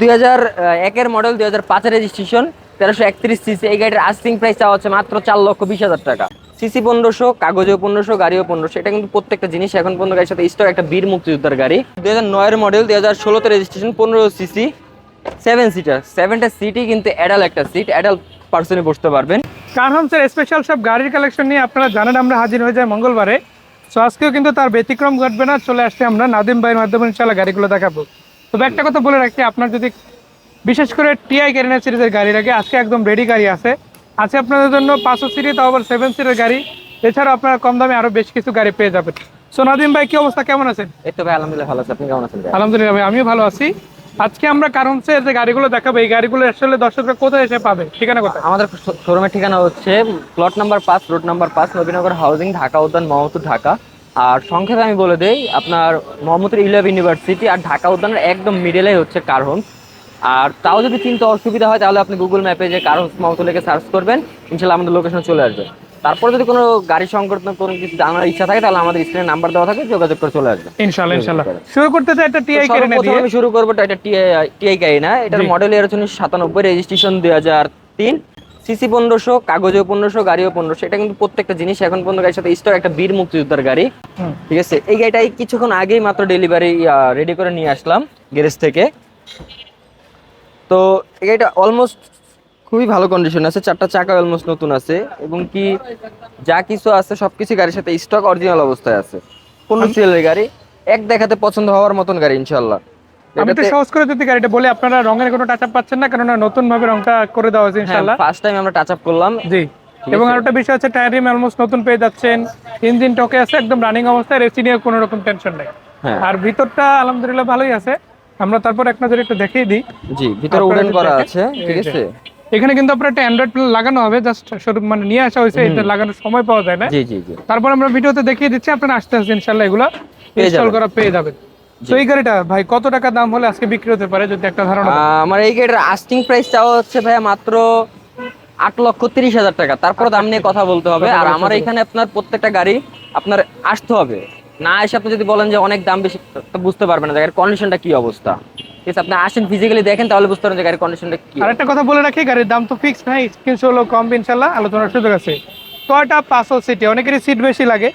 দুই হাজার একের মডেল দুই হাজার পাঁচের রেজিস্ট্রেশন তেরোশো একত্রিশ সিসি এই গাড়ির আস্তিং প্রাইস চাওয়া হচ্ছে মাত্র চার লক্ষ বিশ হাজার টাকা। সিসি পনেরোশো, কাগজেও পনেরোশো, গাড়িও পনেরোশো, এটা কিন্তু প্রত্যেকটা জিনিস এখন পর্যন্ত গাড়ির সাথে স্টক একটা বীর মুক্তিযোদ্ধার গাড়ি। দুই হাজার নয়ের মডেল দুই হাজার ষোলোতে রেজিস্ট্রেশন পনেরো সিসি সেভেন সিটার সেভেনটা সিটই কিন্তু অ্যাডাল একটা সিট অ্যাডাল পার্সনে বসতে পারবেন। কার হোমসের স্পেশাল সব গাড়ির কালেকশন নিয়ে আপনারা জানেন, আমরা হাজির হয়ে যাই মঙ্গলবারে। সো আজকেও কিন্তু তার ব্যতিক্রম ঘটবে না, চলে আসছে আমরা নাদিম ভাইয়ের মাধ্যমে ইনশাল্লাহ গাড়িগুলো দেখাবো। তবে একটা কথা বলে রাখি আপনার যদি বিশেষ করে টিআই ক্যারিনার সিরিজের গাড়ি লাগে আজকে একদম রেডি গাড়ি আছে। আছে আপনাদের জন্য পাঁচশো সিরি তাও আবার সেভেন সিটের গাড়ি। এছাড়াও আপনারা কম দামে আরও বেশ কিছু গাড়ি পেয়ে যাবেন। সো নাদিম ভাই কি অবস্থা? কেমন আছেন? এই তো ভাই আলহামদুলিল্লাহ ভালো আছে। আপনি কেমন আছেন আলহামদুলিল্লাহ ভাই আমিও ভালো আছি। আজকে আমরা কারণসের যে গাড়িগুলো দেখাবো এই গাড়িগুলো আসলে দর্শকরা কোথায় এসে পাবে? ঠিকানা কোথায়? আমাদের শোরুমের ঠিকানা হচ্ছে প্লট নাম্বার পাঁচ রোড নাম্বার পাঁচ নবীনগর হাউজিং ঢাকা উদ্যান মোহাম্মদপুর ঢাকা। আর সংক্ষেপে আমি বলে দেই আপনার মোহাম্মদপুর ইলেভ ইউনিভার্সিটি আর ঢাকা উদ্যানের একদম মিডলে হচ্ছে কার হোমস আর তাও যদি চিনতে অসুবিধা হয় তাহলে আপনি গুগল ম্যাপে যে কার হোমস লিখে সার্চ করবেন ইনশাল্লাহ আমাদের লোকেশন চলে আসবে। তারপর যদি কোনো গাড়ি সংকটন কোনো কিছু জানার ইচ্ছা থাকে তাহলে আমাদের স্ক্রিনে নাম্বার দেওয়া থাকে যোগাযোগ করে চলে আসবে। ইনশাল্লাহ ইনশাল্লাহ শুরু করতে চাই একটা টিআই ক্যারিনা সর্বপ্রথম দিয়ে। আমি শুরু করব এটা টিআই টিআই গাড়ি না এটার মডেল ইয়ার হচ্ছে সাতানব্বই রেজিস্ট্রেশন দুই হাজার তিন। সিসি পনেরোশো কাগজেও পনেরোশো গাড়িও পনেরোশো। এটা কিন্তু প্রত্যেকটা জিনিস এখন পর্যন্ত গাড়ির সাথে স্টক একটা বীর মুক্তিযোদ্ধার গাড়ি। ঠিক আছে? এই গাড়িটাই কিছুক্ষণ আগেই মাত্র ডেলিভারি রেডি করে নিয়ে আসলাম গ্যারেজ থেকে। তো এই গাড়িটা অলমোস্ট খুবই ভালো কন্ডিশন আছে। চারটা চাকা অলমোস্ট নতুন আছে এবং কি যা কিছু আছে সবকিছু গাড়ির সাথে স্টক অরিজিনাল অবস্থায় আছে। পনেরো সিএলের গাড়ি। এক দেখাতে পছন্দ হওয়ার মতন গাড়ি ইনশাল্লাহ আমি তো সহজ করে যদি গাড়িটা বলে আপনারা রঙের কোনো টাচ আপ পাচ্ছেন না কেননা নতুন ভাবে রংটা করে দেওয়া হয়েছে ইনশাল্লাহ ফার্স্ট টাইম আমরা টাচ আপ করলাম। জি। এবং আরেকটা বিষয় হচ্ছে টায়ার রিম অলমোস্ট নতুন পেয়ে যাচ্ছেন ইঞ্জিন টকে আছে একদম রানিং অবস্থায় রেসি নিয়ে কোনো রকম টেনশন নেই। হ্যাঁ। আর ভিতরটা আলহামদুলিল্লাহ ভালোই আছে। আমরা তারপর এক নজরে একটু দেখিয়ে দিই। জি ভিতরে উডেন করা আছে ঠিক আছে। এখানে কিন্তু আপনার একটা অ্যান্ড্রয়েড লাগানো হবে জাস্ট শুধু মানে নিয়ে আসা হয়েছে এটা লাগানোর সময় পাওয়া যায় না। জি জি জি। তারপর আমরা ভিডিওতে দেখিয়ে দিচ্ছি আপনারা আস্তে আস্তে ইনশাল্লাহ এগুলো ইনস্টল। করা পেয়ে যাবেন। তো এই গাড়িটা ভাই কত টাকা দাম হলে আজকে বিক্রি হতে পারে যদি একটা ধারণা আমার এই গাড়ির আস্টিং প্রাইস চাওয়া হচ্ছে ভাইয়া মাত্র আট লক্ষ তিরিশ হাজার টাকা। তারপর দাম নিয়ে কথা বলতে হবে। আর আমার এখানে আপনার প্রত্যেকটা গাড়ি আপনার আসতে হবে। না এসে আপনি যদি বলেন যে অনেক দাম বেশি বুঝতে পারবেন না গাড়ির কন্ডিশনটা কি অবস্থা। ঠিক আছে আপনি আসেন ফিজিক্যালি দেখেন তাহলে বুঝতে পারবেন যে গাড়ির কন্ডিশনটা কি। আর একটা কথা বলে রাখি গাড়ির দাম তো ফিক্স নাই কিছু হলো কম ইনশাল্লাহ আলোচনার সুযোগ আছে। টয়টা পাঁচশো সিটি অনেকেরই সিট বেশি লাগে।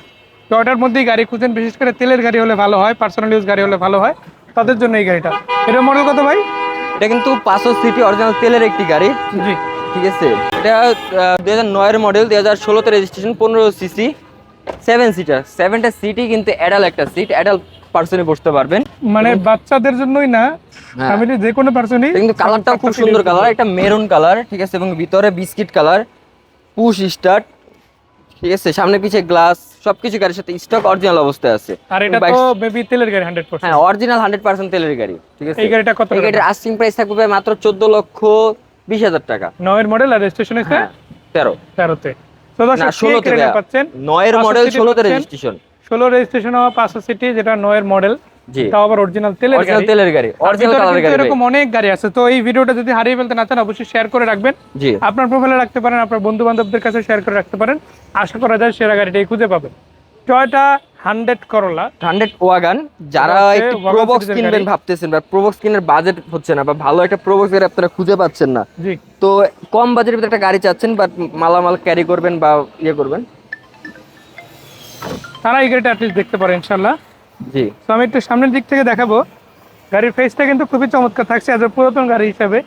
টয়টার মধ্যেই গাড়ি খুঁজেন বিশেষ করে তেলের গাড়ি হলে ভালো হয় পার্সোনাল ইউজ গাড়ি হলে ভালো হয় তাদের জন্য এই গাড়িটা। এটা মডেল কত ভাই? এটা কিন্তু পাঁচশো সিটি অরিজিনাল তেলের একটি গাড়ি। জি। ঠিক আছে? এটা দুই হাজার নয়ের মডেল দুই হাজার ষোলোতে রেজিস্ট্রেশন পনেরো সিসি সেভেন সিটার সেভেনটা সিটই কিন্তু অ্যাডাল একটা সিট অ্যাডাল পার্সনে বসতে পারবেন। মানে বাচ্চাদের জন্যই না। ফ্যামিলি যে কোনো পার্সনই কিন্তু কালারটাও খুব সুন্দর কালার একটা মেরুন কালার ঠিক আছে? এবং ভিতরে বিস্কিট কালার পুশ স্টার্ট ঠিক আছে সামনে পিছে গ্লাস সবকিছু গাড়ির সাথে স্টক অরিজিনাল অবস্থায় আছে। আর এটা তো বেবি তেলের গাড়ি হান্ড্রেড পার্সেন্ট হ্যাঁ অরিজিনাল হান্ড্রেড পার্সেন্ট তেলের গাড়ি ঠিক আছে। এই গাড়িটা কত এই গাড়ির আস্টিং প্রাইস থাকবে মাত্র চোদ্দ লক্ষ বিশ হাজার টাকা। নয়ের মডেল আর রেজিস্ট্রেশন আছে 13 13 তে তো দর্শক ষোলোতে ষোলোতে ভাইয়া। পাচ্ছেন। নয়ের মডেল 16 তে রেজিস্ট্রেশন ষোলো রেজিস্ট্রেশন হওয়া পাঁচশো সিটি যেটা নয়ের মডেল তাও আবার অরিজিনাল তেলের গাড়ি। তেলের গাড়ি অরিজিনাল কালারের গাড়ি এরকম অনেক গাড়ি আছে। তো এই ভিডিওটা যদি হারিয়ে ফেলতে না চান অবশ্যই শেয়ার করে রাখবেন। জি। আপনার প্রোফাইলে রাখতে পারেন আপনার বন্ধু বান্ধবদের কাছে শেয়ার করে রাখতে পারেন। আশা করা যায় সেরা গাড়িটাই খুঁজে পাবেন। Toyota hundred Corolla hundred wagon যারা হচ্ছে প্রোবক্স কিনবেন ভাবতেছেন বা প্রোবক্স কিনার বাজেট হচ্ছে না বা ভালো একটা প্রোবক্স গাড়ি আপনারা খুঁজে পাচ্ছেন না। তো কম বাজেটের ভিতরে একটা গাড়ি চাচ্ছেন বাট মালামাল ক্যারি করবেন বা ইয়ে করবেন। তারা এই গাড়িটা অ্যাটলিস্ট দেখতে পারে ইনশাল্লাহ জি। তো আমি একটু সামনের দিক থেকে দেখাবো। গাড়ির ফেসটা কিন্তু খুবই চমৎকার থাকছে এজ পুরাতন গাড়ি হিসাবে।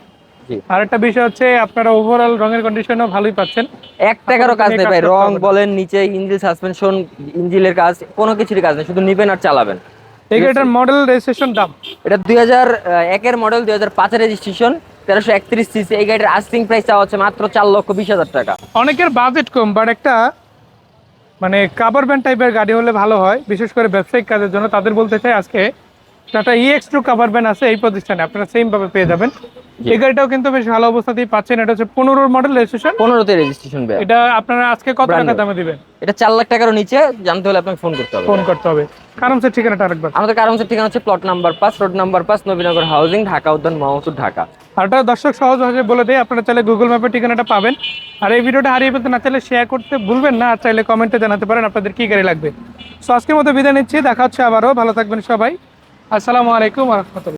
আর একটা বিষয় হচ্ছে আপনারা ওভারঅল রঙের কন্ডিশনও ভালোই পাচ্ছেন। এক টাকারও কাজ নেই ভাই রং বলেন নিচে ইঞ্জিন সাসপেনশন ইঞ্জিনের কাজ কোনো কিছুরই কাজ নেই শুধু নিবেন আর চালাবেন। এই গাড়িটার মডেল রেজিস্ট্রেশন দাম? এটা দুই হাজার একের মডেল দুই হাজার পাঁচের রেজিস্ট্রেশন তেরোশো একত্রিশ সিসি এই গাড়ির আস্তিং প্রাইস চাওয়া হচ্ছে মাত্র চার লক্ষ বিশ হাজার টাকা। অনেকের বাজেট কম বাট একটা মানে কাভার ব্যান্ড টাইপের গাড়ি হলে ভালো হয় বিশেষ করে ব্যবসায়িক কাজের জন্য। তাদের বলতে চাই আজকে টাটা ইএক্স টু কাভার ব্যান্ড আছে এই প্রতিষ্ঠানে আপনারা সেম ভাবে পেয়ে যাবেন। এই গাড়িটাও কিন্তু বেশ ভালো অবস্থাতেই পাচ্ছেন। এটা হচ্ছে পনেরোর মডেল রেজিস্ট্রেশন পনেরোতে রেজিস্ট্রেশন এটা আপনারা আজকে কত টাকা দামে দিবেন? এটা চার লাখ টাকারও নিচে জানতে হলে আপনাকে ফোন করতে হবে। ফোন করতে হবে। কারণ সে ঠিকানাটা আরেকবার। আমাদের কারণ ঠিকানা হচ্ছে প্লট নাম্বার পাঁচ রোড নাম্বার পাঁচ নবীনগর হাউজিং ঢাকা উদ্যান মোহাম্মদপুর ঢাকা। আর ওটা দর্শক সহজ বলে দেয়, আপনারা চাইলে গুগল ম্যাপের ঠিকানাটা পাবেন। আর এই ভিডিওটা হারিয়ে ফেলতে না চাইলে শেয়ার করতে ভুলবেন না, আর চাইলে কমেন্টে জানাতে পারেন আপনাদের কী গাড়ি লাগবে। সো আজকের মতো বিদায় নিচ্ছি, দেখা হচ্ছে আবারও। ভালো থাকবেন সবাই। আসসালামু আলাইকুম রহমতুল্লাহ।